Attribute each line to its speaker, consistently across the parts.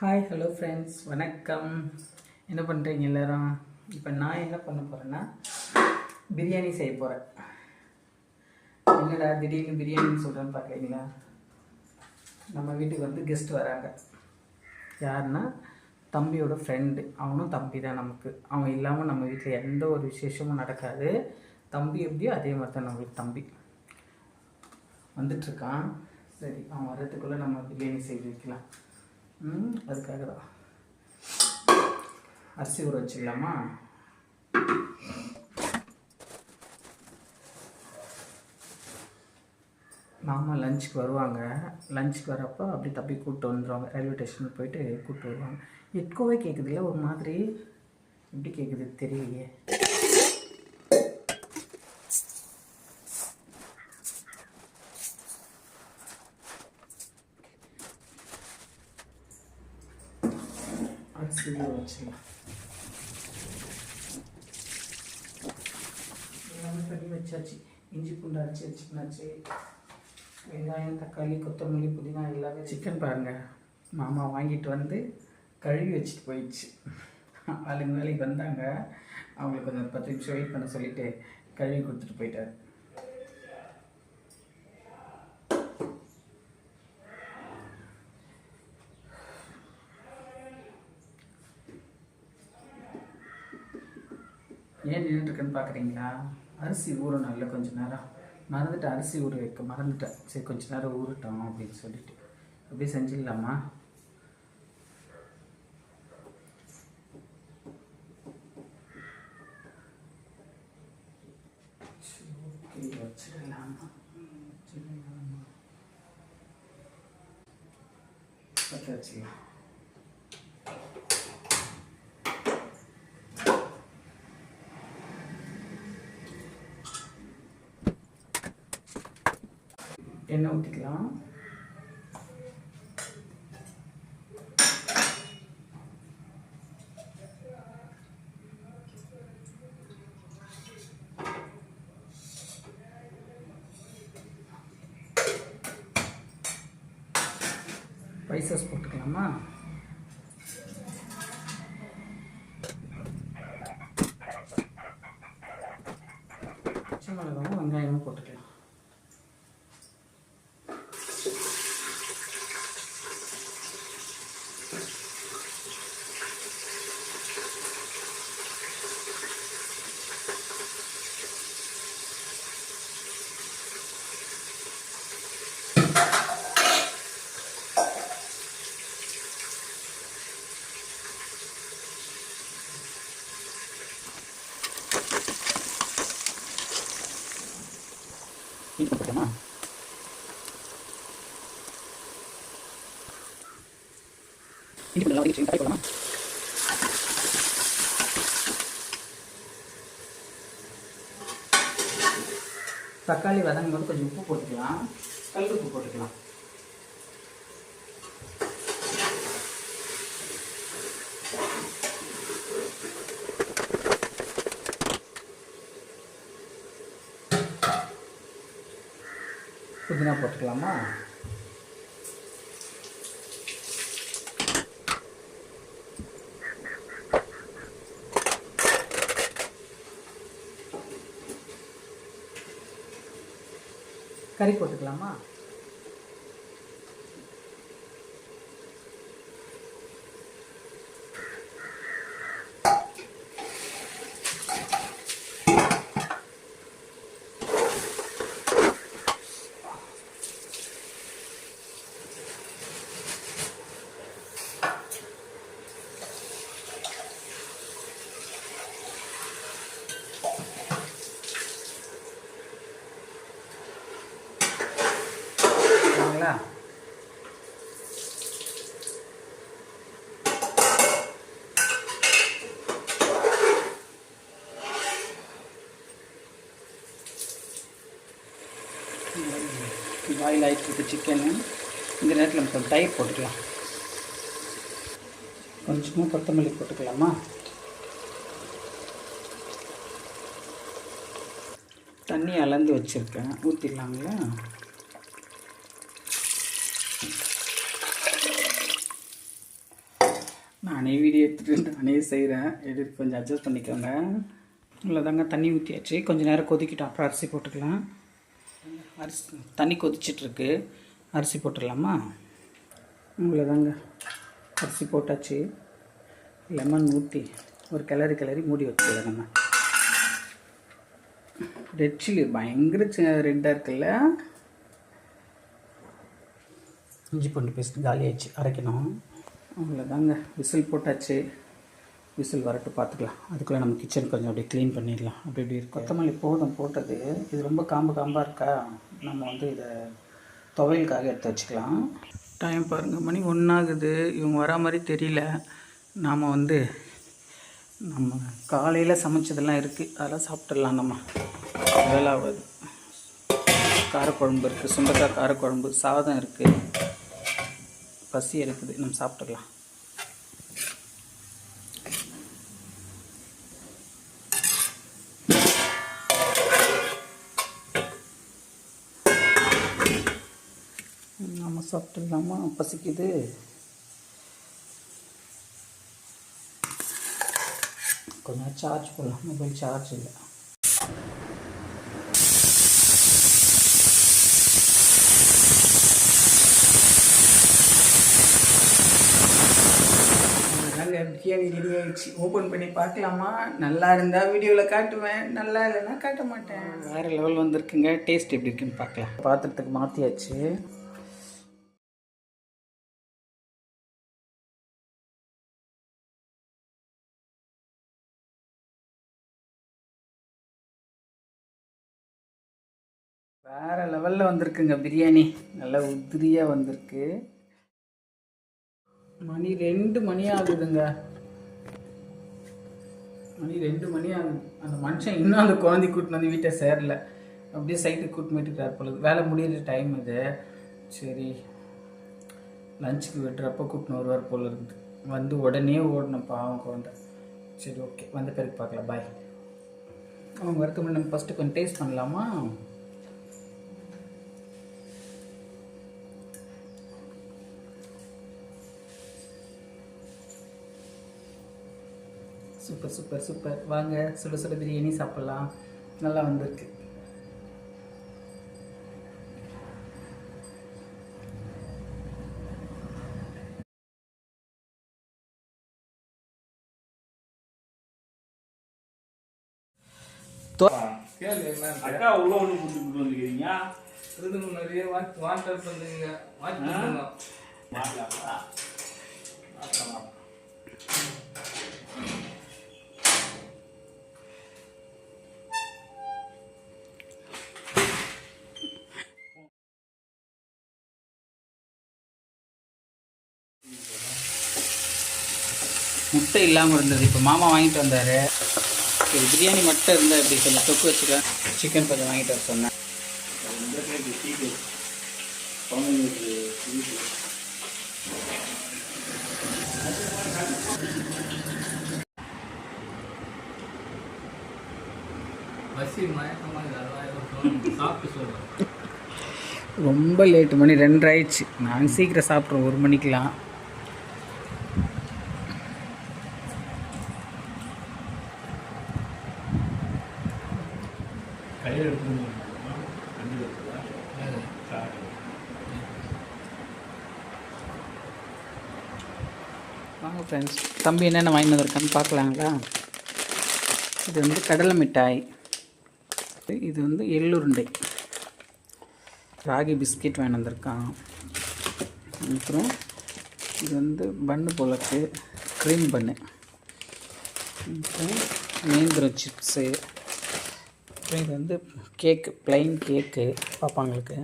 Speaker 1: Hi hello friends வணக்கம். என்ன பண்ணுறீங்க எல்லாரும்? இப்போ நான் என்ன பண்ண போகிறேன்னா பிரியாணி செய்ய போகிறேன் என்னடா திடீர்னு பிரியாணின்னு சொல்கிறேன்னு பார்க்குறீங்களா நம்ம வீட்டுக்கு வந்து கெஸ்ட் வராங்க. யாருன்னா தம்பியோட ஃப்ரெண்டு அவனும் தம்பி தான் நமக்கு. அவன் இல்லாமல் நம்ம வீட்டில் எந்த ஒரு விசேஷமும் நடக்காது. தம்பி எப்படியோ அதே மாதிரி தான் நம்மளுக்கு தம்பி. வந்துட்டுருக்கான் சரி அவன் வர்றதுக்குள்ளே நம்ம பிரியாணி செய்து வைக்கலாம். அதுக்காக தான் அரிசி ஊற வச்சுக்கலாமா? மாமா லஞ்சுக்கு வருவாங்க. லஞ்சுக்கு வரப்போ அப்படி தப்பி கூப்பிட்டு வந்துடுவாங்க ரயில்வே ஸ்டேஷனுக்கு போயிட்டு கூப்பிட்டு வருவாங்க. எட்கோவே கேட்குதுல்ல ஒரு மாதிரி எப்படி கேட்குது தெரியலையே. அரிசி வச்சுக்கலாம் எல்லாமே பண்ணி வச்சாச்சு இஞ்சி பூண்டு அரைச்சி வச்சுக்கினாச்சு. வெங்காயம் தக்காளி கொத்தமல்லி புதினா எல்லாமே சிக்கன் பாருங்கள் மாமா வாங்கிட்டு வந்து கழுவி வச்சுட்டு போயிடுச்சு. ஆளுங்க வேலைக்கு வந்தாங்க. அவங்களுக்கு கொஞ்சம் பத்து நிமிஷம் வெயிட் பண்ண சொல்லிவிட்டு கழுவி கொடுத்துட்டு போயிட்டார். நின்றுட்டுருக்குன்னு பார்க்குறீங்களா அரிசி ஊறணும் இல்லை கொஞ்ச நேரம். மறந்துட்டு அரிசி ஊற வைக்க மறந்துட்டேன். சரி கொஞ்ச நேரம் ஊறட்டோம் அப்படின்னு சொல்லிட்டு. அப்படியே செஞ்சிடலாமா? வச்சிடலாமா. வச்சிடலாமா? பற்ற வச்சுக்கலாம் எண்ணெய் ஊற்றிக்கலாம் ஸ்பைசஸ் போட்டுக்கலாமா? பச்சை மிளகாவும் வெங்காயமும் போட்டுக்கலாம் இது போட்டுக்கலாமா நல்லா தக்காளி வதங்கும் போது கொஞ்சம் உப்பு போட்டுக்கலாம். கல் உப்பு போட்டுக்கலாம். புதினா போட்டுக்கலாமா? கறி போட்டுக்கலாமா? பாயில் ஆகிட்டு சிக்கனு இந்த நேரத்தில் நம்ம கொஞ்சம் தயிர் போட்டுக்கலாம். கொஞ்சமாக கொத்தமல்லி போட்டுக்கலாமா? தண்ணி அளந்து வச்சுருக்கேன். ஊற்றிடலாங்களா நானே வீடியோ எடுத்துகிட்டு நானே செய்கிறேன் எடுத்து கொஞ்சம் அட்ஜஸ்ட் பண்ணிக்கோங்க. இவ்வளோதாங்க தண்ணி ஊற்றியாச்சு கொஞ்சம் நேரம் கொதிக்கிட்டோம். அப்புறம் அரிசி போட்டுக்கலாம். அரிசி தண்ணி கொதிச்சிட்ருக்கு. அரிசி போட்டுடலாமா? இவ்வளோதாங்க அரிசி போட்டாச்சு. லெமன் ஊற்றி ஒரு கிளறி கிளறி மூடி வச்சுக்கலாம் நம்ம. ரெட் சில்லி பயங்கர ரெட்டாக இருக்குல்ல? இஞ்சி பூண்டு பேஸ்ட் காலி ஆயிடுச்சு அரைக்கணும். அவ்வளோதாங்க விசில் போட்டாச்சு. விசில் வரட்டு பார்த்துக்கலாம். அதுக்குள்ளே நம்ம கிச்சன் கொஞ்சம் அப்படியே க்ளீன் பண்ணிடலாம். அப்படி இப்படி இருக்கு. கொத்தமல்லி போதும் போட்டது. இது ரொம்ப காம்பு காம்பாக இருக்கா? நம்ம வந்து இதை துவையலுக்காக எடுத்து வச்சுக்கலாம். டைம் பாருங்கள் மணி ஒன்றாகுது இவங்க வரா மாதிரி தெரியல. நாம் வந்து நம்ம காலையில் சமைச்சதெல்லாம் இருக்குது அதெல்லாம் சாப்பிட்டுடலாம் நம்ம. வேலை ஆகாது காரக்குழம்பு இருக்குது சுண்டக்காய் காரக்குழம்பு சாதம் இருக்குது பசி இருக்குது. நம்ம சாப்பிட்டுக்கலாம் சாப்பிட்டுடலாமா பசிக்குது. கொஞ்சம் சார்ஜ் போடலாம். மொபைல் சார்ஜ் இல்லை. பிரியாணி ரெடி ஆயிடுச்சு. ஓப்பன் பண்ணி பார்க்கலாமா? நல்லா இருந்தால் வீடியோவில் காட்டுவேன். நல்லா இல்லைன்னா காட்ட மாட்டேன். வேறு லெவல் வந்திருக்குங்க. டேஸ்ட் எப்படி இருக்குன்னு பார்க்கலாம். பாத்திரத்துக்கு மாற்றியாச்சு வேறு லெவலில் வந்திருக்குங்க பிரியாணி. நல்லா உதிரியாக வந்திருக்கு. மணி ரெண்டு மணி ஆகுதுங்க. மணி ரெண்டு மணி ஆகுது. அந்த மனுஷன் இன்னும் அந்த குழந்தை கூட்டின்னு வந்து வீட்டை சேரல. அப்படியே சைட்டுக்கு கூட்டின்னு போயிட்டு பொழுது வேலை முடியிற டைம் இது. சரி. லஞ்சுக்கு விட்டுறப்ப கூட்டின்னு வருவார் போல இருக்குது வந்து உடனே ஓடணும் பாவம் குழந்தை. சரி ஓகே வந்த பிறகு பார்க்கலாம். பாய் அவங்க வரத்துக்கு முன்னாடி நம்ம ஃபஸ்ட்டு கொஞ்சம் டேஸ்ட் பண்ணலாமா? சூப்பர் சூப்பர் சூப்பர் வாங்க சுட சுட பிரியாணி சாப்பிட்லாம். நல்லா வந்திருக்கு.
Speaker 2: அக்கா உள்ள ஒண்ணு கூட்டி கூட்டு வந்துக்கிறீங்க
Speaker 3: நிறைய வாட்டர் பண்ணுங்க வாட்டர்
Speaker 1: முட்டை இல்லாமல் இருந்தது. இப்போ மாமா வாங்கிட்டு வந்தார். சரி பிரியாணி மட்டும் இருந்தால் இப்படி கொஞ்சம் தொக்கு வச்சுக்க சிக்கன் கொஞ்சம் வாங்கிட்டு வர சொன்னேன். ரொம்ப லேட்டு மணி ரெண்டு ஆயிடுச்சு. நாங்கள் சீக்கிரம் சாப்பிட்றோம் ஒரு மணிக்கெலாம் வாங்க ஃப்ரெண்ட்ஸ் தம்பி என்னென்ன வாங்கி வந்திருக்கான்னு பார்க்கலாங்களா? இது வந்து கடலை மிட்டாய். இது வந்து எள்ளுருண்டை. ராகி பிஸ்கெட் வாங்கி வந்திருக்கான். அப்புறம் இது வந்து பன்னு போலக்கு க்ரீம் பன்னு அப்புறம் நேந்திரம் சிப்ஸு அப்புறம் இது வந்து கேக்கு ப்ளைன் கேக்கு பாப்பாங்களுக்கு.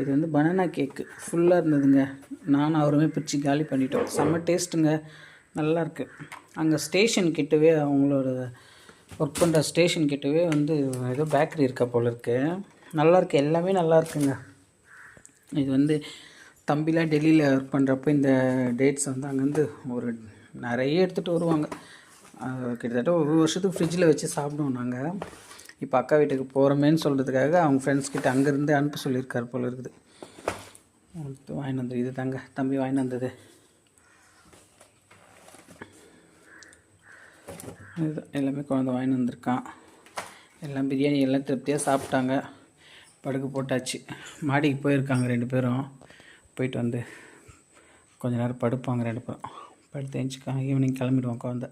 Speaker 1: இது வந்து பனானா கேக்கு ஃபுல்லாக இருந்ததுங்க. நானும் அவருமே பிரித்து காலி பண்ணிட்டோம். செம்ம டேஸ்ட்டுங்க நல்லாயிருக்கு அங்கே ஸ்டேஷன் கிட்டவே அவங்களோட ஒர்க் பண்ணுற ஸ்டேஷன் கிட்டவே வந்து ஏதோ பேக்கரி இருக்கா போல இருக்கு. நல்லாயிருக்கு எல்லாமே நல்லா இருக்குங்க. இது வந்து தம்பிலாம் டெல்லியில் ஒர்க் பண்ணுறப்ப இந்த டேட்ஸ் வந்து அங்கேருந்து ஒரு நிறைய எடுத்துகிட்டு வருவாங்க. கிட்டத்தட்ட ஒரு வருஷத்துக்கு ஃப்ரிட்ஜில் வச்சு சாப்பிடுவோம் நாங்கள் இப்போ அக்கா வீட்டுக்கு போகிறோமேன்னு சொல்கிறதுக்காக அவங்க ஃப்ரெண்ட்ஸ்கிட்ட அங்கேருந்து அனுப்ப சொல்லியிருக்காரு போல இருக்குது. அடுத்து வாங்கிட்டு வந்தது இது தாங்க. தம்பி வாங்கிட்டு வந்தது. இதுதான் எல்லாமே குழந்தை வாங்கிட்டு வந்திருக்கான். எல்லாம் பிரியாணி எல்லாம் திருப்தியாக சாப்பிட்டாங்க. படுக்கு போட்டாச்சு. மாடிக்கு போயிருக்காங்க ரெண்டு பேரும். போயிட்டு வந்து கொஞ்ச நேரம் படுப்பாங்க ரெண்டு பேரும். படுத்து எழுந்துச்சிக்காங்க ஈவினிங் கிளம்பிடுவோம் குழந்த.